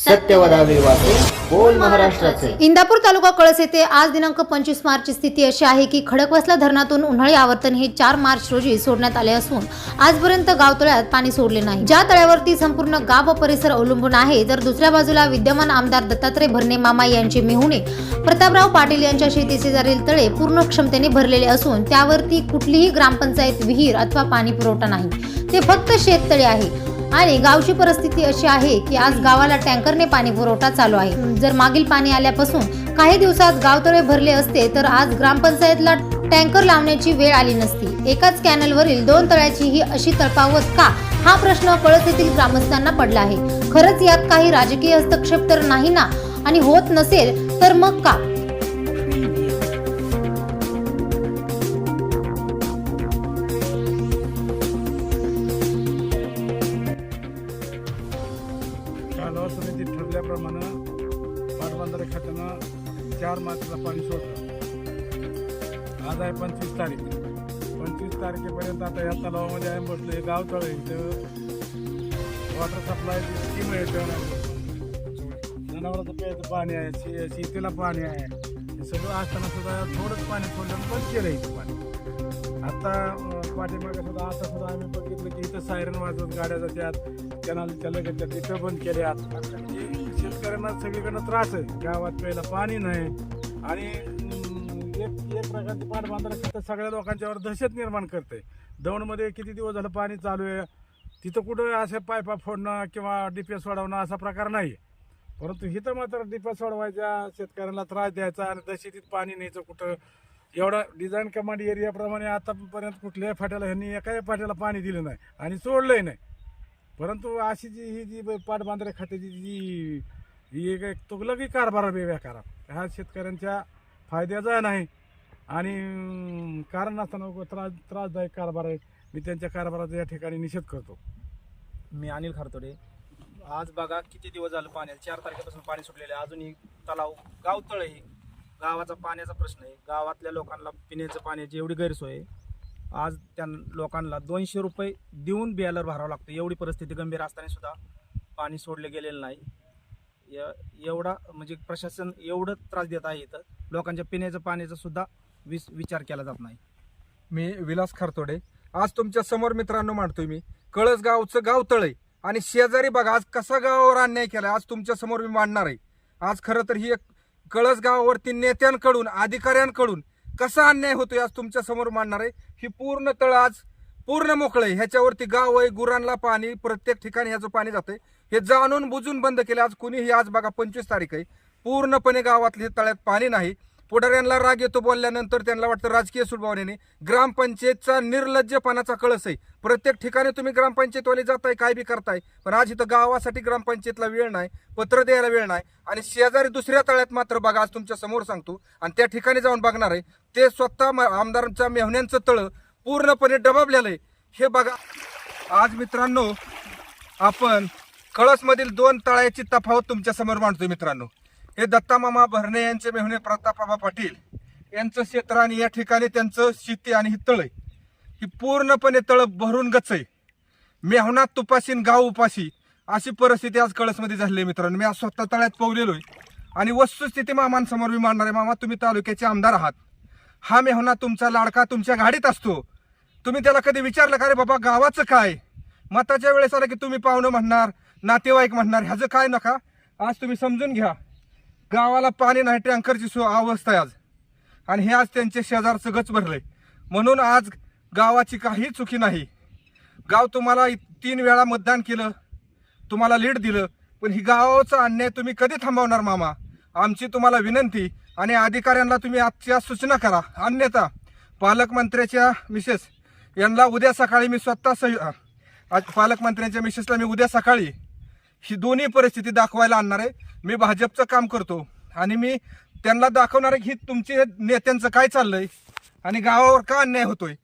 सत्यवदावे वाचे बोल महाराष्ट्राचे. इंदापूर तालुका कळस येथे आज दिनांक पंचवीस मार्चची स्थिती अशी आहे की खडकवासला धरणातून उन्हाळी आवर्तन हे चार मार्च रोजी सोडण्यात आले असून आजपर्यंत गाव तळ्यात पाणी सोडले नाही. ज्या तळ्यावरती संपूर्ण गाव व परिसर अवलंबून आहे तर दुसऱ्या बाजूला विद्यमान आमदार दत्तात्रय भरणे मामा यांचे मेहुणे प्रतापराव पाटील यांच्या शेतीशेजारील तळे पूर्ण क्षमतेने भरलेले असून त्यावरती कुठलीही ग्रामपंचायत विहीर अथवा पाणी पुरवठा नाही. ते फक्त शेततळे आहे. आणि गावची परिस्थिती अशी आहे की आज गावाला टँकरने पाणी पुरवठा चालू आहे. जर मागील पाणी आल्यापासून काही दिवसात गावतळे भरले असते तर आज ग्रामपंचायतला टँकर लावण्याची वेळ आली नसती. एकाच कॅनलवरील दोन तळ्याची ही अशी तळपावत का? हा प्रश्न कळत येथील ग्रामस्थांना पडला आहे. खरंच यात काही राजकीय हस्तक्षेप तर नाही ना? आणि होत नसेल तर मग का? पाटबंधारे खात्यानं चार मार्चला पाणी सोडलं. आज आहे पंचवीस तारीख. पंचवीस तारखेपर्यंत आता या तलावामध्ये आहे बसलो. हे गाव तळ इथं वॉटर सप्लायची स्कीम आहे. जनावरांचं प्यायचं पाणी आहे. शे शेतीला पाणी आहे. हे सगळं असताना सुद्धा थोडंच पाणी सोडलं. पण बंद केलं इथं पाणी. आता पाठीमागे सुद्धा आता सुद्धा आम्ही बघितलं की इथं सायरन वाजवत गाड्या जातात कॅनलच्या लगेच तिथं बंद केल्यात म्हणजे शेतकऱ्यांना सगळीकडनं त्रास आहे. गावात प्यायला पाणी नाही. आणि एक एक प्रकारची पाटबांधारा खातं सगळ्या लोकांच्यावर दहशत निर्माण करते. दौंडमध्ये किती दिवस झालं पाणी चालू आहे? तिथं कुठं असे पायपा फोडणं किंवा डीपीएस वाढवणं असा प्रकार नाही. परंतु इथं मात्र डिपा वाढवायच्या शेतकऱ्यांना त्रास द्यायचा आणि दहशतीत पाणी न्यायचं कुठं? एवढा डिझाईन कमांड एरियाप्रमाणे आतापर्यंत कुठल्याही फाट्याला ह्यांनी एकाही फाट्याला पाणी दिलं नाही आणि सोडलंही नाही. परंतु अशी जी ही जी पाटबांधारे खात्याची जी ही एक एक तुगलकी कारभार आहे बेकार हा शेतकऱ्यांच्या फायद्याचा नाही. आणि कारण नसताना त्रास त्रासदायक कारभार आहे. मी त्यांच्या कारभाराचा या ठिकाणी निषेध करतो. मी अनिल खारतोडे. आज बघा किती दिवस झालं पाण्याला? चार तारखेपासून पाणी सुटलेलं आहे. अजूनही तलाव गावतळ आहे. गावाचा पाण्याचा प्रश्न आहे. गावातल्या लोकांना पिण्याचं पाण्याची एवढी गैरसोय आहे. आज त्या लोकांना दोनशे रुपये देऊन बियालर भरावं लागतं. एवढी परिस्थिती गंभीर असताना सुद्धा पाणी सोडले गेलेलं नाही. य- एवढा म्हणजे प्रशासन एवढं त्रास देत आहे इथं. लोकांच्या पिण्याचं पाण्याचा सुद्धा विस विचार केला जात नाही. मी विलास खारतोडे. आज तुमच्यासमोर मित्रांनो मांडतोय मी. कळस गावचं गाव तळे आणि शेजारी बघा आज कसा गावावर अन्याय केला आज तुमच्यासमोर मी मांडणार आहे. आज खरं तर ही एक कळस गावावरती नेत्यांकडून अधिकाऱ्यांकडून कसा अन्याय होतोय आज तुमच्यासमोर मांडणार आहे? ही पूर्ण तळ आज पूर्ण मोकळे आहे. ह्याच्यावरती गाव आहे गुरांना पाणी प्रत्येक ठिकाणी ह्याचं पाणी जातंय. हे जाणून बुजून बंद केले. आज कुणीही आज बघा पंचवीस तारीख आहे. पूर्णपणे गावातले तळ्यात पाणी नाही. पुढाऱ्यांना राग येतो बोलल्यानंतर त्यांना वाटतं राजकीय सुडबावण्याने ग्रामपंचायतचा निर्लज्जपणाचा कळस आहे. प्रत्येक ठिकाणी तुम्ही ग्रामपंचायतवाले जाताय काय बी करताय. पण आज इथं गावासाठी ग्रामपंचायतला वेळ नाही पत्र द्यायला वेळ नाही. आणि शेजारी दुसऱ्या तळ्यात मात्र बघा आज तुमच्यासमोर सांगतो. आणि त्या ठिकाणी जाऊन बघणार आहे. ते स्वतः आमदारांच्या मेहण्यांचं तळं पूर्णपणे डबाबलेलं आहे. हे बघा. आज मित्रांनो आपण कळसमधील दोन तळ्याची तफावत तुमच्यासमोर मांडतो मित्रांनो. हे दत्तामामा भरणे यांचे मेहुणे प्रतापबाबा पाटील. यांचं क्षेत्र आणि या ठिकाणी त्यांचं शेती आणि ही तळ आहे. ही पूर्णपणे तळ भरून गच आहे मेहना तुपाशी गाव उपाशी अशी परिस्थिती आज कळसमध्ये झाली आहे मित्रांनो. मी आज स्वतः तळ्यात पोवलेलो आहे. आणि वस्तुस्थिती मामांसमोर मी मांडणार आहे. मामा तुम्ही तालुक्याचे आमदार आहात. हा मेहना तुमचा लाडका तुमच्या गाडीत असतो. तुम्ही त्याला कधी विचारलं का रे बाबा गावाचं काय? मताच्या वेळेस आलं की तुम्ही पाहुणं म्हणणार. नातेवाईक म्हणणार ह्याचं काय नका? आज तुम्ही समजून घ्या. गावाला पाणी नाही टँकरची सो अवस्था आहे आज. आणि हे आज त्यांचे शेजारचं गच आहे म्हणून आज गावाची काही चुकी नाही. गाव तुम्हाला तीन वेळा मतदान केलं तुम्हाला लीड दिलं पण ही गावाचा अन्याय तुम्ही कधी थांबवणार मामा? आमची तुम्हाला विनंती आणि अधिकाऱ्यांना तुम्ही आजच्या सूचना करा. अन्यथा पालकमंत्र्याच्या मिसेस यांना उद्या सकाळी मी स्वतः सह आज पालकमंत्र्यांच्या मिसेसला मी उद्या सकाळी ही दोन्ही परिस्थिती दाखवायला आणणार आहे. मी भाजपचं काम करतो आणि मी त्यांना दाखवणार आहे की तुमचे नेत्यांचं काय चाललंय आणि गावावर का अन्याय होतोय.